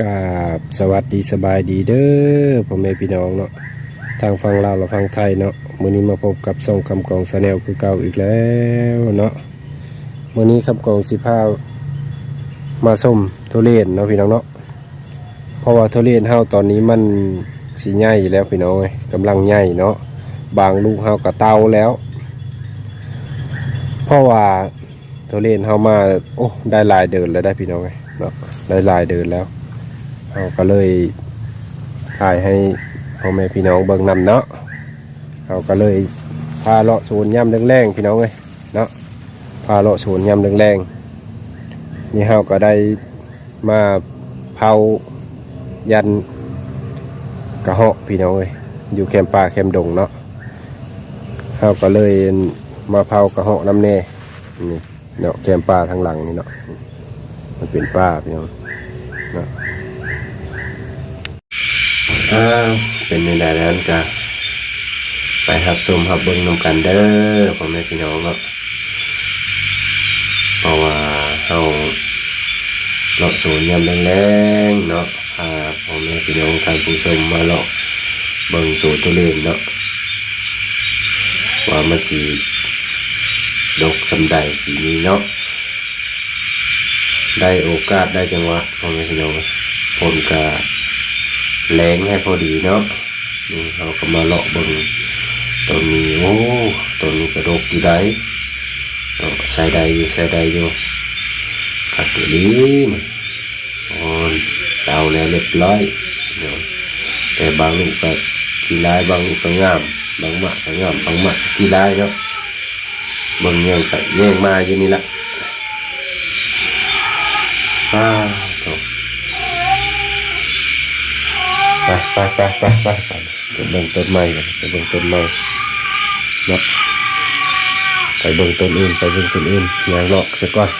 กาบสวัสดีสบายดีเด้อพ่อแม่พี่น้องเนาะทางฟังลาวและฟังไทยเนาะมื้อนี้มาพบกับส่องคำกองสแนลคือเก่าอีกแล้วเนาะมื้อนี้คำกองสิพามาส้มทุเรียนเนาะพี่น้องเนาะเพราะว่าทุเรียนเฮาตอนนี้มันสิใหญ่แล้วพี่น้องเอ้ยกำลังใหญ่เนาะบางลูกเฮากระเตาแล้ว เพราะว่าทุเรียนเฮามาโอ้ได้หลายเดินแล้วได้พี่น้องเอ้ยเนาะได้หลายเดินแล้ว เราก็เลยถ่ายให้พ่อแม่พี่น้องเบิ่งนำเนาะเราก็เลยพาเลาะสวนย่ำแรงๆพี่น้องเลยเนาะพาเลาะสวนย่ำแรงๆนี่เราก็ได้มาเผายันกระเหาะพี่น้องเลยอยู่แคมป์ป่าแคมป์ดงเนาะเราก็เลยมาเผากระเหาะน้ำแน่นี่เนาะแคมป์ป่าทางหลังนี่เนาะมันเป็นป่าพี่น้องเนาะ อ้าวเป็นในใดนั้นก็ไปหับชมหับเบิ้งนำกันเด้อพ่อแม่พี่น้องเนาะเพราะว่าเฮาเลาะสวนยามแรงๆเนาะพาพ่อแม่พี่น้องท่านผู้ชมมาเลาะเบิ่งสวนทุเรียนเนาะว่ามันสิดกสำใดปีนี้เนาะได้โอกาสได้จังหวะพ่อแม่พี่น้องผลกา แรงให้พอดีเนาะนี่เราก็มาเลาะบิ่งต้นนี้โอ้ต้นนี้กระดกอยู่ได้ใส่ได้อยู่ใส่ได้อยู่ขัดตัวนี้นี่อ่อนเตาแล้วเรียบร้อยเนาะแต่บางลูกก็ขี้ร้ายบางลูกก็งามบางหมากก็งามบางหมากก็ขี้ร้ายเนาะบิ่งแย่งไปแย่งมาอยู่นี่ละอ้าวโถไป ไปไปไปไปไปไปเบิ่งต้นไม้กันไปเบิ่งต้นไม้เนาะไปเบิ่งต้นอื่นไปเบิ่งต้นอื่นอย่างหลอกซะก่อน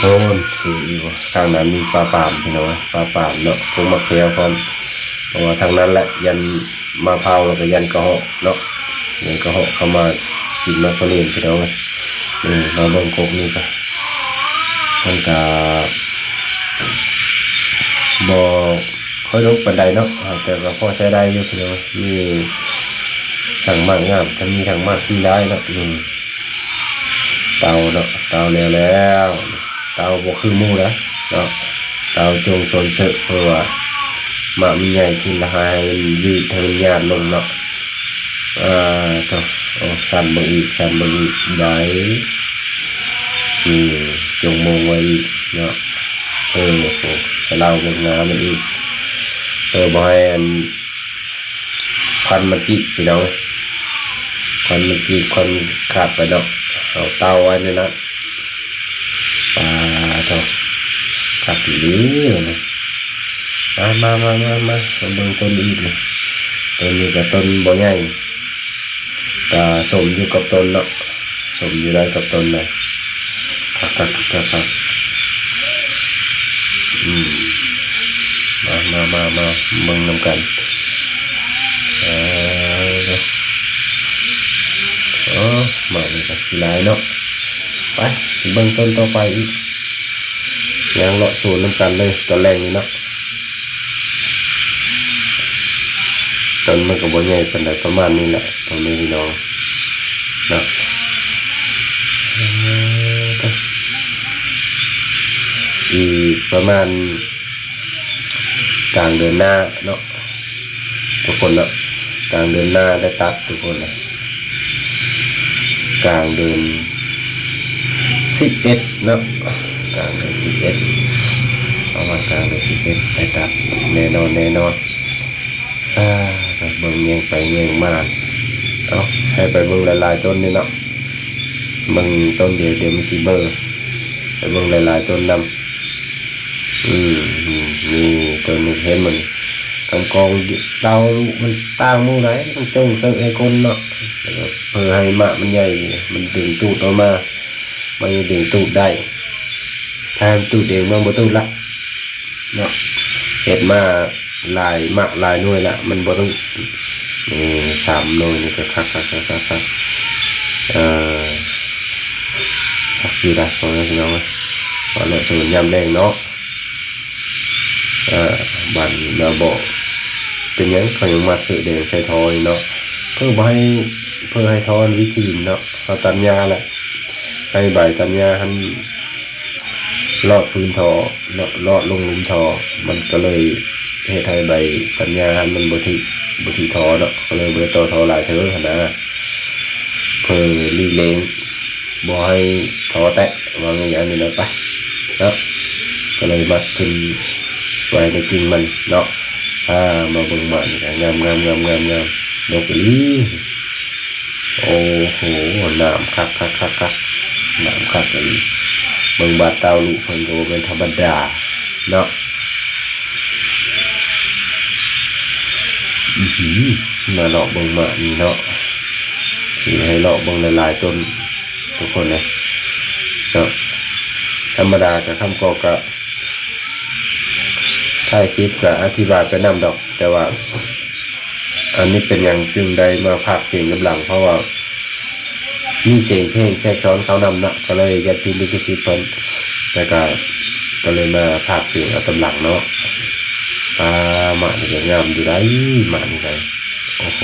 โอนสีอีกทางนั้นมีปลาปามพี่น้องปลาปามเนาะพวกมะเขือพร้อมเพราะว่าทางนั้นแหละยันมาเผาแล้วก็ยันกระหาะเนาะยันกระหาะเข้ามากินมาพอเลียนพี่น้องเลยนี่มาเบิ่งกบนี่กัน มันก็บอค่อยลุกปันไดเนาะแต่ก็พอใช้ได้อยู่พี่น้องมีทางมากงามถ้ามีทางมากที่ได้เนาะนี่เตาเนาะเตาแล้วแล้วเตาบวคือมู่แล้วเนาะเตาจงสนเสอเพราะว่ามามันใหญ่ขึ้นละห้มันยืดให้มันยาดลงเนาะอ่าต่อสั่นเบงอีกสั่นเบงอีกได้นี่ จงมงไว้อีกเนาะเออโอ้สลาวบนงามมันอีกเออบอยอันควันมันจิกพี่น้องควันมันจิกควันขาดไปเนาะเอาเตาไว้นนั้นปลาเถอะขาดหรือนะมามามามามาเบิ่งต้นอีกเลยต้นนี้กับต้นบ่ใหญ่ก็สมอยู่กับต้นเนาะสมอยู่ได้กับต้นเลย ครับครับครับครับอืมมามามามาเบิ่งนำกันเออเออมาเลยครับลายเนาะไปเบิ่งต้นต่อไปอีกยังเลาะสูนนำกันเลยตอนแรกนี่เนาะต้นมันก็บ่ใหญ่ปานใดประมาณนี้แหละตรงนี้พี่น้องเนาะเออ อีกประมาณกลางเดือนหน้าเนาะทุกคนเนาะกลางเดือนหน้าได้ตัดทุกคนนะกลางเดือนสิบเอ็ดเนาะกลางเดือนสิบเอ็ดประมาณกลางเดือนสิบเอ็ดได้ตัดแน่นอนแน่นอนอ่าเบิ่งเงียงไปเงียงมาเอาให้ไปเบิ่งหลายๆต้นนี่เนาะเบิ่งต้นเดียวเดี๋ยวมันสิเบอร์ไปเบิ่งหลายๆต้นนำ อืมอืมนี่ต้นนี้เห็นมันกำกองเตามันต่างหมู่ไหนมันจงเสือให้คนเนาะแล้วก็เพื่อให้มะมันใหญ่มันดึงตูดออกมามันดึงตูดได้ ถ้ามันตูดเองมันบ่ตูดละเนาะเห็ดมาหลายมะหลายหน่วยละมันบ่ต้องนี่สามหน่วยนี่ก็คักคักคักคักคักเอ่อพักอยู่ได้ของพี่น้องนะวันนี้ส่วนยำแดงเนาะอ่าบันนาบอกเป็นยังเขายังมัดสื่อแดงใส่ทอยเนาะเพื่อให้เพื่อให้ทอนวิจีนเนาะเอาตัญญาแหละให้ใบตัญญาหันลอดพื้นทอลอดลงลุมทอมันก็เลยเหตุให้ใบตัญญาหันมันบ่ถึบ่ถึทอเนาะก็เลยเบ่ได้ต่อทอหลายเท่าหั่นนะเพื่อลีเลงบ่ให้ทอแตะวางอันนี้เนาะไปเนาะก็เลยมัดขึ้น ไว้ในกิ่งมันเนาะถ้ามาเบิ่งมันก็งามงามงามงามงามดอกอีโอ้โหน้ำคักคักคักคักน้ำคักอีเบิ่งบาดเตาลูกเพิ่นก็เป็นธรรมดาเนาะอือหือมาเลาะเบิ่งมานี่เนาะสิให้เลาะเบิ่งหลายๆต้นทุกคนเลยเนาะธรรมดากับคำกอกะ ถ่ายคลิปก็อธิบายไปนำดอก แต่ว่า อันนี้เป็นอย่างจึงได้มาภาคเสียงกำลัง เพราะว่ามีเสียงเพลงแทรกซ้อนเขานำนะก็เลยยัดพิมพ์ลิขสิทธิ์เพิ่นแต่ก็ก็เลยมาภาคเสียงเอาตำหลังเนาะปลาหมานี่ก็งามอยู่ได้หมานี่ไงโอ้โห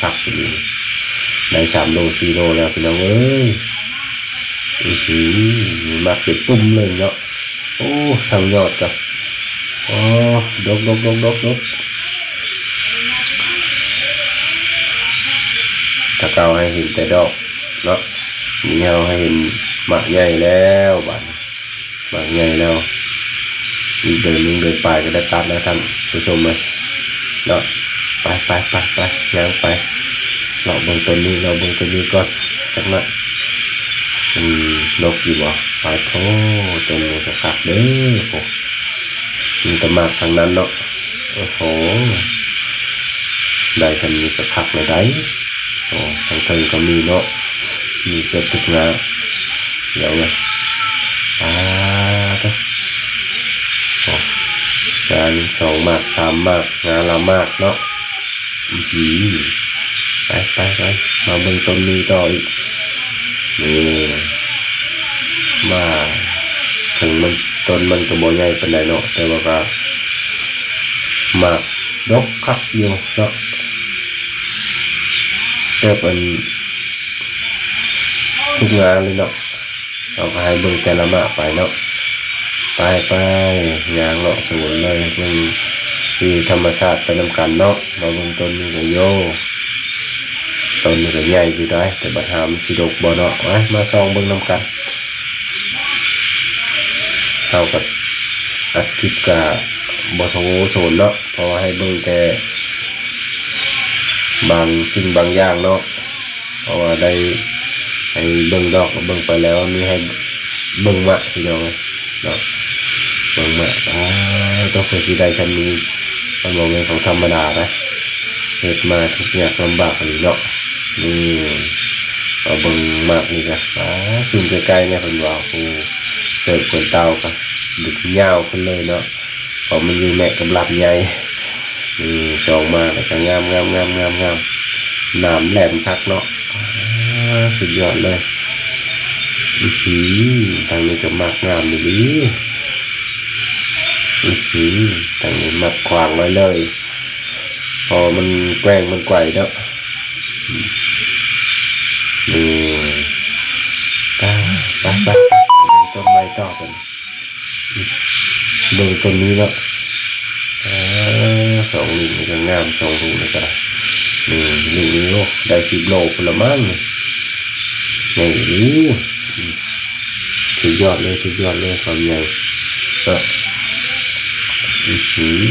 คักอยู่ได้สามโลสี่โลแล้วพี่น้องเอ้ยอือหือมาเป็นตุ้มเลยเนาะโอ้ทางยอดกับ โอ้ดกดกดกดกดกถ้าเก่าให้เห็นแต่ดอกเนาะนี่เอาให้เห็นหมากใหญ่แล้วบ้านหมากใหญ่แล้วอีกเดินนึงเดินไปก็ได้ตัดแล้วท่านผู้ชมเลยเนาะไปไปไปไปย่างไปเราเบิ่งต้นนี้เราเบิ่งต้นนี้ก่อนจักนะอืมนกอยู่บ่ไปโทษต้นนี้ก็คักเด้อโห มีแต่มากทางนั้นเนาะโอ้โหได้ฉันมีกระคักเลยได้โอ้ทางเทิงก็มีเนาะมีเกือบทุกงานเดี๋ยวเลยอ่าเด้อโอ้งานสองมากสามมากงานละมากเนาะอือหือไปไปไปมาเบิ่งต้นนี้ต่ออีกนี่มาถึงมัน ต้นมันก็บ่ใหญ่ปานใดเนาะแต่ว่าก็มากดกคักอยู่เนาะแต่เป็นทุกงานเลยเนาะเอาไปให้เบิ่งแต่ละมากไปเนาะไปไปยางเลาะสวนเลยเบิ่งที่ธรรมชาติไปนำกันเนาะมาเบิ่งต้นนี้ก็โยต้นนี้ก็ใหญ่อยู่ได้แต่บัดหามสิดกบ่เนาะมาส่องเบิ่งนำกัน เท่ากับอัดคลิปกับบทโวโซนเนาะเพราะว่าให้เบิ่งแต่บางสิ่งบางอย่างเนาะเพราะว่าได้ให้เบิ่งดอกเบิ่งไปแล้วมีให้เบิ่งมะพี่น้องเนาะเบิ่งมะอ่าต้องเคยสิได้ชั้นนี้มันบอกเป็นของธรรมดานะเหตุมาทุกอย่างลำบากอันนี้เนาะนี่เอาเบิ่งมากนี่จ้ะอ่าซูมไกลๆเนี่ยเพิ่นว่าโอ้เสิร์ฟคนเตาก็ ดึกยาวขึ้นเลยเนาะพอมันอยู่แม่กับใหญ่นี่สองมาแล้วก็งามงามงามงามงามหนามแหลมคักเนาะสุดยอดเลยอือหือทางนี้ก็มากงามอยู่ดีอือหือทางนี้มัดขวางไว้เลย พอมันแกล้งมันไกวเนาะนี่ไปไปไปต้นไม้ต่อกัน เบิ่งต้นนี้แล้วสองลิงนี่ก็งามสองลูกนี่ก็ได้นี่ลิงนี้โอ้ได้สิบโลพละมั้งนี่นี่สุดยอดเลยสุดยอดเลยความใหญ่ก็อือหือ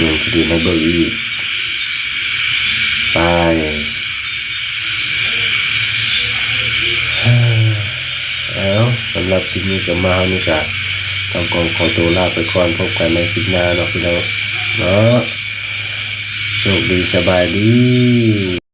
ยังจะดีในเบิ่งอีไป สำหรับคลิปนี้ก็มาเฮานี้ก็ต้องขอขอตัวลาไปก่อนพบกันในคลิปหน้าเนาะพี่น้องเนาะโชคดีสบายดี